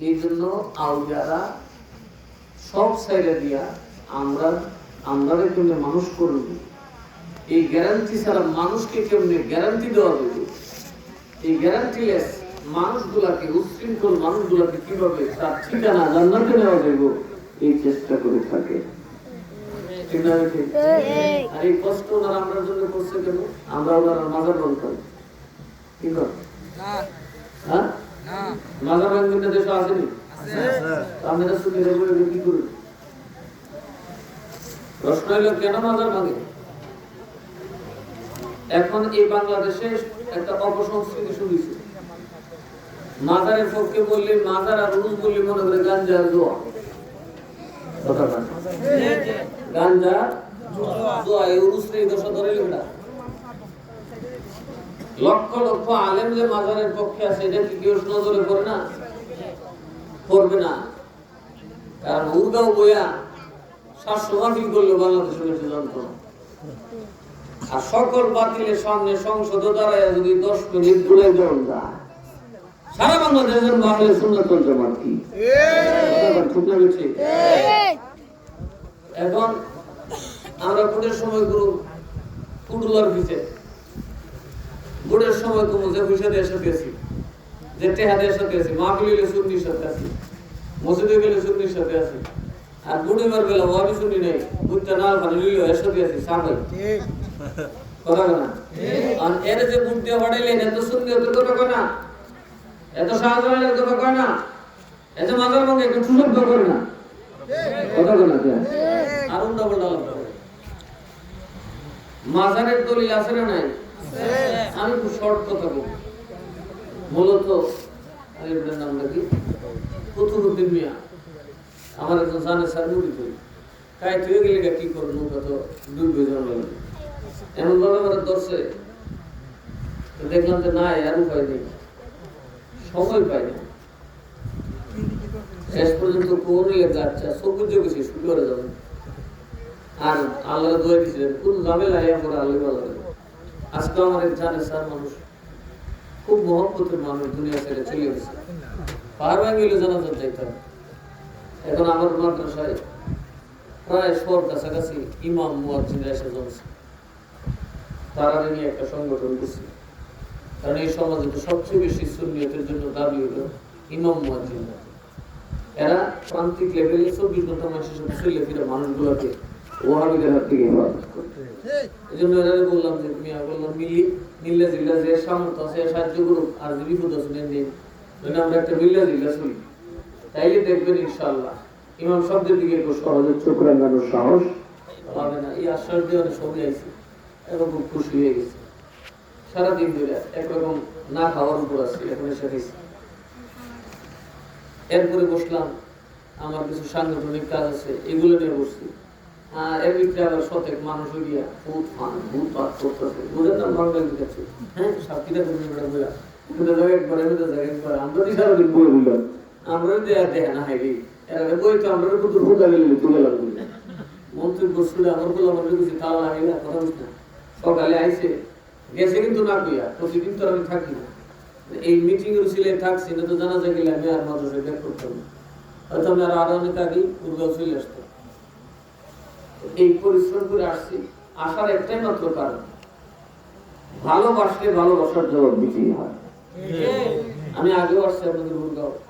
এই জন্য সব সাইডে দিয়া আমরা আমরা মানুষ করব এই গ্যারান্টি ছাড়া মানুষকে কেমনে গ্যারান্টি দেওয়া যাবে? এই গ্যারান্টিলেস মানুষগুলাকে উশৃঙ্খল মানুষগুলাকে কীভাবে তার ঠিকানা জান্নাতে নেওয়া যাবে এই চেষ্টা করে থাকে। ঠিক না ঠিক? আর এই কষ্ট ওনারা আমরা জন্য করছে কেন? আমরা ওনারা মাজার রং করি। কি কর? হ্যাঁ? মাজার রং কিন্তু দেশে আসেনি? আপনারা শুনে কি করুন প্রশ্ন হলো কেন মাজার ভাঙে? এখন এই বাংলাদেশে একটা অপসংস্কৃতি শুরু হয়েছে। মাজারের পক্ষে বললে মাজার আর রুজ বললে মনে করে গাঞ্জা জোয়া। গাঞ্জা এই দশা আলেম যে মাজারের পক্ষে কেউ নজরে না? না। কারণ উর্গাও বইয়া সাতশো মাফিল করলে বাংলাদেশের যন্ত্রণা আর সকল বাতিলের সামনে সংসদ দাঁড়ায় যদি দশ মিনিট ঘুরে দা সারা বাংলাদেশের বাংলাদেশ সুন্নাতুল জামাত কি? ঠিক না এখন আমরা ভোটের সময় গুরু কুটুলার ভিতরে ভোটের সময় তো মুঝে পয়সা সাথে আছি যে টেহা দিয়ে সাথে আছি মা গেলে সুন্নির সাথে আছি মসজিদে গেলে সুন্নির সাথে আছি। আর বুড়িবার বেলা ওয়াবি শুনি নেই না মানে লিলো এর সাথে আছি না? আর এর যে দিয়ে এত সুন্নি এত না? এত না, এত একটু করে না? কে আর মাজারের দলিল আছে না নাই? আমি খুব শর্ট কথা বলব মূলত এটার নাম নাকি মিয়া। আমার একজন জানে, স্যার, মুড়ি তুই কাই তুই গেলে কি করব? নৌকা তো ডুববে জন্ম এমন ভাবে আমার ধরছে। দেখলাম যে না আর উপায় নেই। সময় পাই না। শেষ পর্যন্ত কোন যাচ্ছে সবুজ কিছু শুরু করে যাবে। আর আল্লাহ দোয়া দিয়েছিলেন কোন ঝামেলা ইয়া করে আল্লাহ করে। আজকে আমার এক জানে স্যার মানুষ, খুব মহব্বতের মানুষ, দুনিয়া ছেড়ে চলে গেছে। ভাঙে গেলে জানাজার যাইতে হবে। এখন আমার মাদ্রাসায় প্রায় সব কাছাকাছি ইমাম মুয়াজ্জিনরা এসে জমছে। তারা নিয়ে একটা সংগঠন করছে। কারণ এই সমাজে তো সবচেয়ে বেশি সুন্নিয়তের জন্য দাবি হলো ইমাম মুয়াজ্জিনরা এরা প্রান্তিক লেভেলে চব্বিশ ঘণ্টা মানুষের সাথে চলে ফিরে মানুষগুলোকে ওয়াহাবিদের হাত থেকে এই জন্য এরা বললাম যে তুমি বললাম, মিলি, মিল্লা জিল্লা যে সামর্থ্য আছে, সাহায্য করুক। আর যে বিপদ আছে আমরা একটা মিল্লা জিল্লা চলি। তাইলে দেখবেন ইনশাআল্লাহ। ইমাম শব্দের দিকে একটু সহজ। চোখ রাঙানোর সাহস। পাবে না এই আশ্বাস দিয়ে অনেক সবই আইছে। এখন খুব খুশি হয়ে গেছে। সারাদিন ধরে একরকম না খাওয়ার উপর আছে এখন এসে গেছে এরপরে বসলাম আমার কিছু সাংগঠনিক কাজ আছে এগুলো নিয়ে বসছি। আর এর ভিতরে আবার শতেক মানুষ গিয়া ভূত ফান ভূত পাত করতেছে না হ্যাঁ করে একবার একবার। আমরা সারাদিন বই বললাম আমরা দেয়া দেয়া না হাইলি এর বই তো আমরা কুতুর ফুটা গেলে তুলে লাগবে মন্ত্রী বসলে আমার বলে আমার কিছু তাল লাগে না কথা বুঝতে সকালে আইসে গেছে কিন্তু না কইয়া প্রতিদিন তো আমি থাকি না। এই মিটিং এর ছিল থাকছি না তো জানা যায় গেলে আমি আর মাদ্রাসায় ব্যাক করতাম না। হয়তো আমি আর আরও অনেক আগেই গুরগাঁও চলে আসতাম। এই পরিশ্রম করে আসছি আসার একটাই মাত্র কারণ ভালোবাসলে ভালোবাসার জবাব দিতেই হয়। আমি আগেও আসছি আপনাদের গুরগাঁও। ওই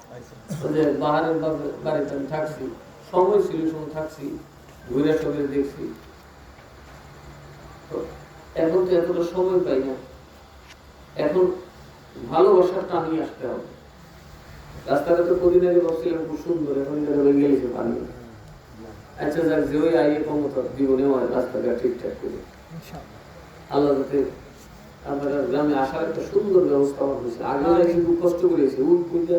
যে বাহারের বাড়িতে আমি থাকছি সময় ছিল সময় থাকছি ঘুরে সবে দেখছি। তো এখন তো এতটা সময় পাই না। এখন ভালোবাসার টানি আসতে হবে। রাস্তাটা তো কদিন আগে বসছিলাম খুব সুন্দর এখন পানি। আচ্ছা যাক যে ওই আইয়ে ক্ষমতা জীবনে আমার রাস্তাটা ঠিকঠাক করে। আল্লাহ যাতে আপনার গ্রামে আসার একটা সুন্দর ব্যবস্থা আমার হয়েছে আগে কিন্তু কষ্ট করেছে উঠ পূজা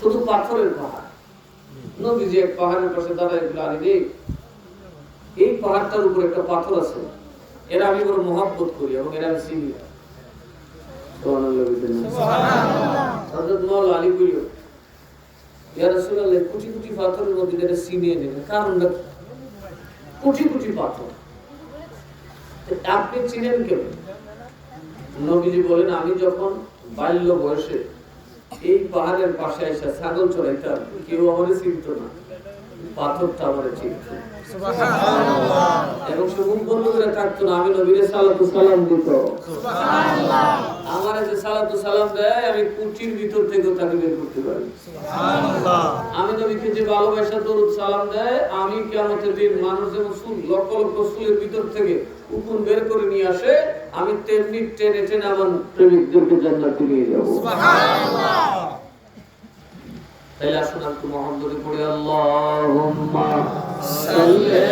শুধু পাথরের পাহাড়। নবীজি এক পাহাড়ের পাশে দাঁড়ায় আরে রে, এই পাহাড়টার উপর একটা পাথর আছে। এরা আমি বড় মহাব্বত করি এবং এরা আমি চিনি আমি যখন বাল্য বয়সে এই পাহাড়ের পাশে এসে ছাগল চড়াইতাম কেউ আমার চিনত না। পাথরটা আমার চিনত। এবং সে মুখ থাকতো না আমি নবীরে সালাতু সালাম দিত। আমার যে সালাতু সালাম দেয় আমি কুচির ভিতর থেকে তাকে বের করতে পারি। আমি নবীকে যে ভালোবাসা দরুদ সালাম দেয় আমি কিয়ামতের দিন মানুষ যেমন লক্ষ লক্ষ চুলের ভিতর থেকে উকুন বের করে নিয়ে আসে আমি তেমনি টেনে টেনে আমার প্রেমিকদেরকে জান্নাতে নিয়ে যাব তাইলে আসুন একটু ধরে পড়ে। আল্লাহুম্মা সাল্লি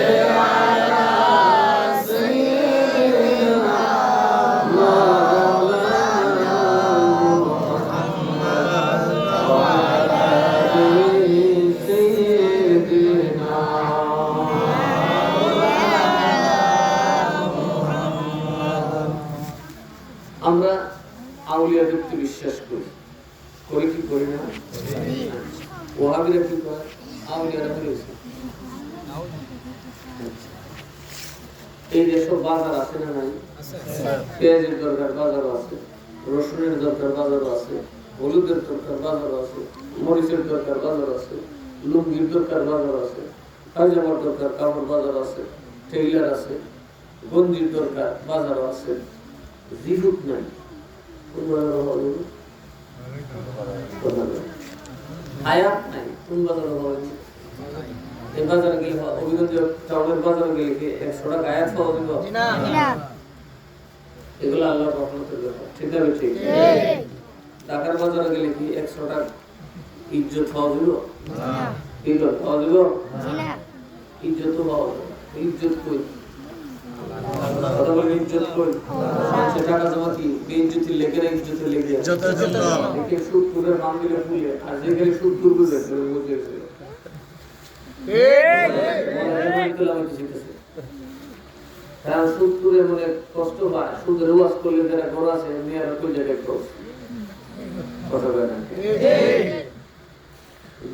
আমরা আউলিয়াদেরকে বিশ্বাস করি। করি কি করি না? ওহাবিরা কি করে? আউলিয়ারা করেছে এই যেসব বাজার আছে না নাই? পেঁয়াজের দরকার, বাজারও আছে। রসুনের দরকার, বাজারও আছে। হলুদের দরকার, বাজারও আছে। মরিচের দরকার বাজার আছে। লুঙ্গির দরকার বাজার আছে। পায়জামার দরকার, কাপড় বাজার আছে। টেইলার আছে। গঞ্জির দরকার, বাজারও আছে। জিলুক নাই। কোন বাজার হবে আয়াত নাই। কোন বাজার হবে এই বাজারে গেলে অভিগত চাউলের বাজারে গেলে কি একশো টাকা আয়াত পাওয়া যাবে? এগুলো আল্লাহর রহমতের ব্যাপার। ঠিক আছে ঠিক ঢাকার বাজারে গেলে কি একশো টাকা ইজ্জত পাওয়া যাব? ইজ্জত পাওয়া যাব? ইজ্জত তো পাওয়া যাবে। ইজ্জত কই? ইজ্জত কই? কি বেইজ্জতি লেগে না ইজ্জতে লেগে একে সুদ করে নাম দিলে ফুলে আর যেখানে সুদ করবে সেখানে বুঝে গেছে। কারণ সুদ করে মনে কষ্ট পায়। সুদের ওয়াজ করলে যারা ঘর আছে মেয়েরা তো জায়গায় কষ্ট কথা বলে না।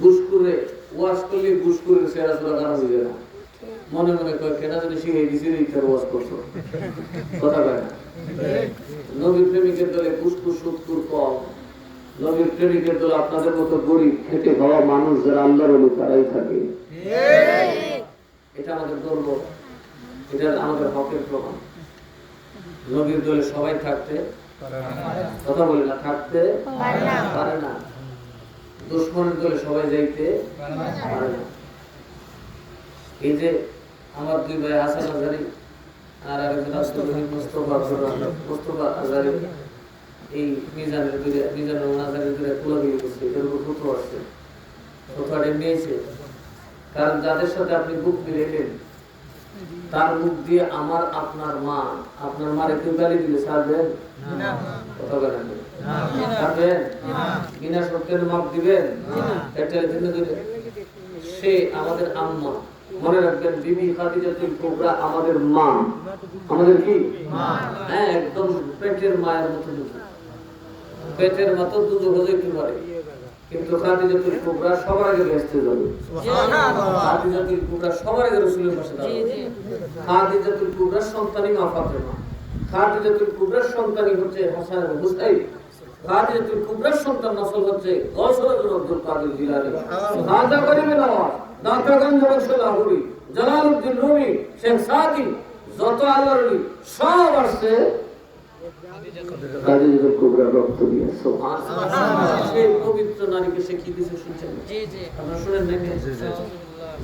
ঘুষ করে ওয়াজ করলে ঘুষ করে সেরা সুরা গানা বুঝে না মনে মনে কয় কেনা যদি দিছি এই তার ওয়াজ করছ। কথা না। নবীর প্রেমিকের দলে ফুসফুস সুৎকুর, কম। নবীর প্রেমিকের দলে আপনাদের মতো গরিব, খেটে খাওয়া মানুষ যারা আল্লাহর বলি তারাই থাকে। এটা আমাদের গর্ব এটা আমাদের হকের প্রমাণ। নবীর দলে সবাই থাকতে কথা বলে না, থাকতে পারে না। দুশ্মনের দলে সবাই যাইতে পারে না। এই যে আমার দুই ভাই হাসান আজারি আর আরেকজন মুস্তফা মুস্তফা আজারি এই মিজানের দূরে মিজানের ওনাজারের দূরে খোলা দিয়ে গেছে এটার উপর ফটো আছে। ফটোটা নিয়েছে। কারণ যাদের সাথে আপনি বুক মিলেলেন তার মুখ দিয়ে আমার আপনার মা আপনার মারে কেউ গালি দিলে ছাড়বেন? কথা বলেন ছাড়বেন? বিনা সত্যের মাপ দিবেন? জন্য সে আমাদের আম্মা মনে রাখবেন বিবি খাদিজাতুল কুবরা আমাদের মা। আমাদের কি? হ্যাঁ একদম পেটের মায়ের মতো দুধ। পেটের মতো দুধ পারে কিন্তু খাদিজাতুল কুবরা সবার আগে ব্যস্ত যাবে। খাদিজাতুল কুবরা সবার আগে রাসূলের পাশে দাঁড়াবে। খাদিজাতুল কুবরার সন্তানই মা ফাতেমা খাদিজাতুল কুবরার সন্তানই হচ্ছে হাসান হুসাইন। খাদিজাতুল কুবরার সন্তান নসল হচ্ছে গৌসরাজুল আব্দুল কাদের জিলানী। খাজা করিমে নওয়াজ দাতাগঞ্জ বংশ লাহুরি জালালউদ্দিন রুমি শেখ সাদি যত আল্লাহর সব আসছে। খাদিজাতুল কুবরা রক্ত দিয়ে সুবহানাল্লাহ। সেই পবিত্র নারীকে সে কি দিয়েছে শুনছেন? আপনারা শুনেন নাকি?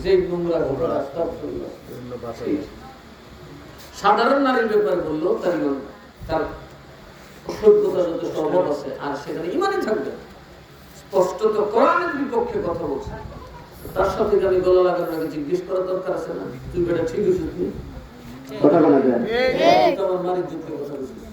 যে নোংরা ঘটনা আস্তাগফিরুল্লাহ। সাধারণ নারীর ব্যাপারে বলল তার সভ্যতা যথেষ্ট অভাব আছে আর সেখানে ইমানই থাকবে। স্পষ্টত কোরআনের বিপক্ষে কথা বলছে তার সাথে আমি গলা লাগানোর আগে জিজ্ঞেস করার দরকার আছে না তুই বেটা ঠিক হয়েছিস কথা বলা যায় আমার মারির যুদ্ধে কথা বলছিস